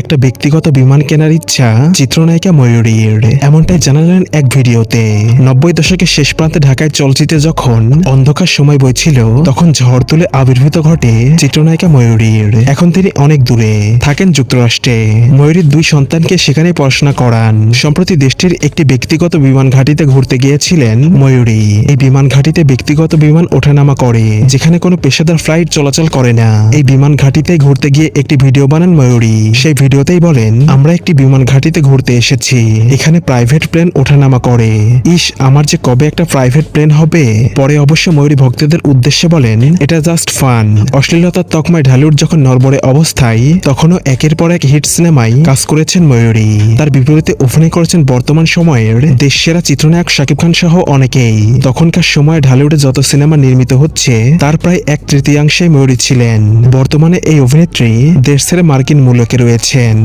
একটা ব্যক্তিগত বিমান কেনার ইচ্ছা চিত্রনায়িকা ময়ূরীর এমনটাই জানালেন এক ভিডিওতে। নব্বই দশকের শেষ প্রান্তে ঢাকায় চলচ্চিত্রে যখন অন্ধকার সময় বইছিল, তখন ঝড় তুলে আবির্ভূত ঘটে চিত্রনায়িকা ময়ূরীর এখন তিনি অনেক দূরে থাকেন যুক্তরাষ্ট্রে। ময়ূরীর দুই সন্তানকে সেখানে পড়াশোনা করান। সম্প্রতি দেশটির একটি ব্যক্তিগত বিমান ঘাঁটিতে ঘুরতে গিয়েছিলেন ময়ূরী। এই বিমান ঘাটিতে ব্যক্তিগত বিমান ওঠানামা করে, যেখানে কোনো পেশাদার ফ্লাইট চলাচল করে না। এই বিমান ঘাঁটিতে ঘুরতে গিয়ে একটি ভিডিও বানান ময়ূরী। সেই ভিডিওতেই বলেন, আমরা একটি বিমান ঘাঁটিতে ঘুরতে এসেছি। এখানে প্রাইভেট প্লেন ওঠানামা করে। ইস, আমার যে কবে একটা প্রাইভেট প্লেন হবে? পরে অবশ্য ময়ূরী ভক্তদের উদ্দেশ্যে বলেন, এটা জাস্ট ফান অশ্লীলতার তকমায় ঢালিউড যখন নরবরে অবস্থায়, তখনও একের পর এক হিট সিনেমায় কাজ করেছেন ময়ূরী। তার বিপরীতে অভিনয় করেছেন বর্তমান সময়ের দেশ সেরা চিত্রনায়ক শাকিব খান সহ অনেকেই। তখনকার সময় ঢালিউডে যত সিনেমা নির্মিত হচ্ছে, তার প্রায় এক তৃতীয়াংশে ময়ূরী ছিলেন। বর্তমানে এই অভিনেত্রী দেশ ছেড়ে মার্কিন মূলকে রয়েছেন